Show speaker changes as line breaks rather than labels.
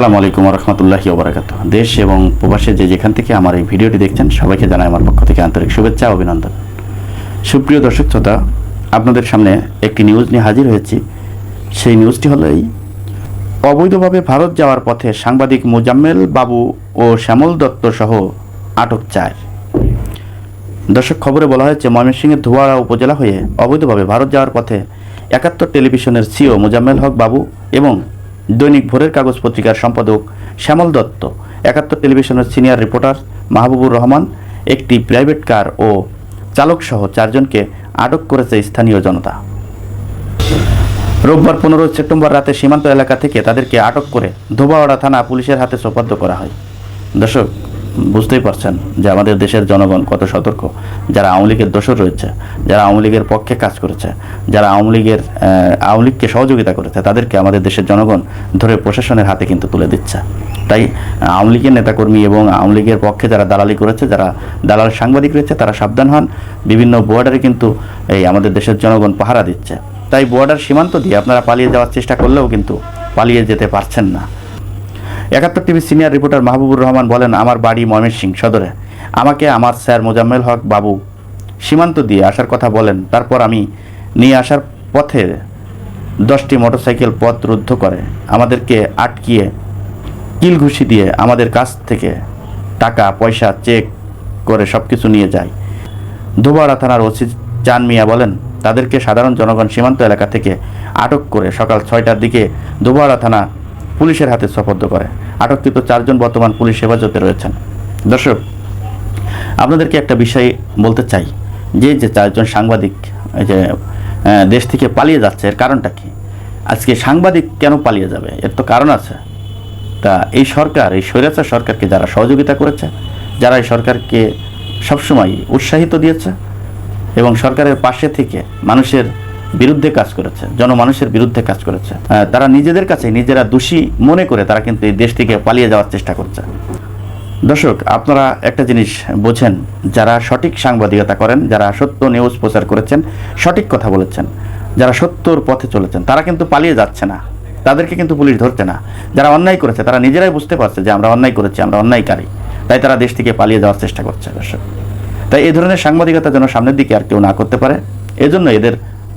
আসসালামু আলাইকুম রহমতুল্লাহি ওবরাকাত দেশ এবং প্রবাসে যে যেখান থেকে আমার এই ভিডিওটি দেখছেন, সবাইকে জানাই আমার পক্ষ থেকে আন্তরিক শুভেচ্ছা অভিনন্দন। সুপ্রিয় দর্শক শ্রোতা, আপনাদের সামনে একটি নিউজ নিয়ে হাজির হয়েছি। সেই নিউজটি হলো এই, অবৈধভাবে ভারত যাওয়ার পথে সাংবাদিক মোজাম্মেল বাবু ও শ্যামল দত্ত সহ আটক চায় দর্শক, খবরে বলা হয়েছে, ময়মনসিংহের ধোয়ারা উপজেলা হয়ে অবৈধভাবে ভারত যাওয়ার পথে একাত্তর টেলিভিশনের সিও মোজাম্মেল হক বাবু এবং দৈনিক ভোরের কাগজ পত্রিকার সম্পাদক শ্যামল দত্ত, একাত্তর টেলিভিশনের সিনিয়র রিপোর্টার মাহবুবুর রহমান, একটি প্রাইভেট কার ও চালকসহ চারজনকে আটক করেছে স্থানীয় জনতা। রোববার পনেরো সেপ্টেম্বর রাতে সীমান্ত এলাকা থেকে তাদেরকে আটক করে ধোবাওয়াড়া থানা পুলিশের হাতে সোপাদ্য করা হয়। দর্শক বুঝতেই পারছেন যে আমাদের দেশের জনগণ কত সতর্ক। যারা আওয়ামী লীগের দোষর রয়েছে, যারা আওয়ামী লীগের পক্ষে কাজ করেছে, যারা আওয়ামী লীগের আওয়ামী লীগকে সহযোগিতা করেছে, তাদেরকে আমাদের দেশের জনগণ ধরে প্রশাসনের হাতে কিন্তু তুলে দিচ্ছে। তাই আওয়ামী লীগের নেতাকর্মী এবং আওয়ামী লীগের পক্ষে যারা দালালি করেছে, যারা দালাল সাংবাদিক রয়েছে, তারা সাবধান হন। বিভিন্ন বর্ডারে কিন্তু এই আমাদের দেশের জনগণ পাহারা দিচ্ছে। তাই বর্ডার সীমান্ত দিয়ে আপনারা পালিয়ে যাওয়ার চেষ্টা করলেও কিন্তু পালিয়ে যেতে পারছেন না। Ekattor TV senior reporter Mahbubur Rahman বলেন, আমার বাড়ি ময়মনসিংহ সদরে। আমাকে আমার স্যার মোজাম্মেল হক বাবু সীমান্ত দিয়ে আসার কথা বলেন। তারপর আমি নিয়ে আসার পথে দশটি মোটরসাইকেল পথ রুদ্ধ করে। আমাদেরকে আটকিয়ে কিল ঘুষি দিয়ে আমাদের কাছ থেকে টাকা, পয়সা, চেক করে সব কিছু নিয়ে যায়। ধোবাড়া থানার ওসি চান মিয়া বলেন, তাদেরকে সাধারণ জনগণ সীমান্ত এলাকা থেকে আটক করে সকাল ছয়টার দিকে ধোবাড়া থানা পুলিশের হাতে সফর্দ করে। আটককৃত চারজন বর্তমান পুলিশ হেফাজতে রয়েছেন। দর্শক, আপনাদেরকে একটা বিষয় বলতে চাই। যে যে চারজন সাংবাদিক, এই যে দেশ থেকে পালিয়ে যাচ্ছে, এর কারণটা কি? আজকে সাংবাদিক কেন পালিয়ে যাবে? এর তো কারণ আছে। তা এই সরকার, এই স্বৈরাচার সরকারকে যারা সহযোগিতা করেছে, যারা এই সরকারকে সবসময় উৎসাহিত দিয়েছে এবং সরকারের পাশে থেকে মানুষের বিরুদ্ধে কাজ করেছে, জনমানুষের বিরুদ্ধে কাজ করেছে। তারা নিজেদের কাছে নিজেরা দোষী মনে করে তারা কিন্তু এই দেশ থেকে পালিয়ে যাওয়ার চেষ্টা করছে। দর্শক, আপনারা একটা জিনিস বোঝেন, যারা সঠিক সাংবাদিকতা করেন, যারা সত্য নিউজ প্রচার করেছেন, সঠিক কথা বলেছেন, যারা সত্যর পথে চলেছেন, তারা কিন্তু পালিয়ে যাচ্ছে না। তাদেরকে কিন্তু পুলিশ ধরছে না। যারা অন্যায় করেছে, তারা নিজেরাই বুঝতে পারছে যে আমরা অন্যায় করেছি, আমরা অন্যায়কারী। তাই তারা দেশ থেকে পালিয়ে যাওয়ার চেষ্টা করছে, দর্শক। তাই এই ধরনের সাংবাদিকতা যেন সামনের দিকে আর কেউ না করতে পারে, এজন্য এদের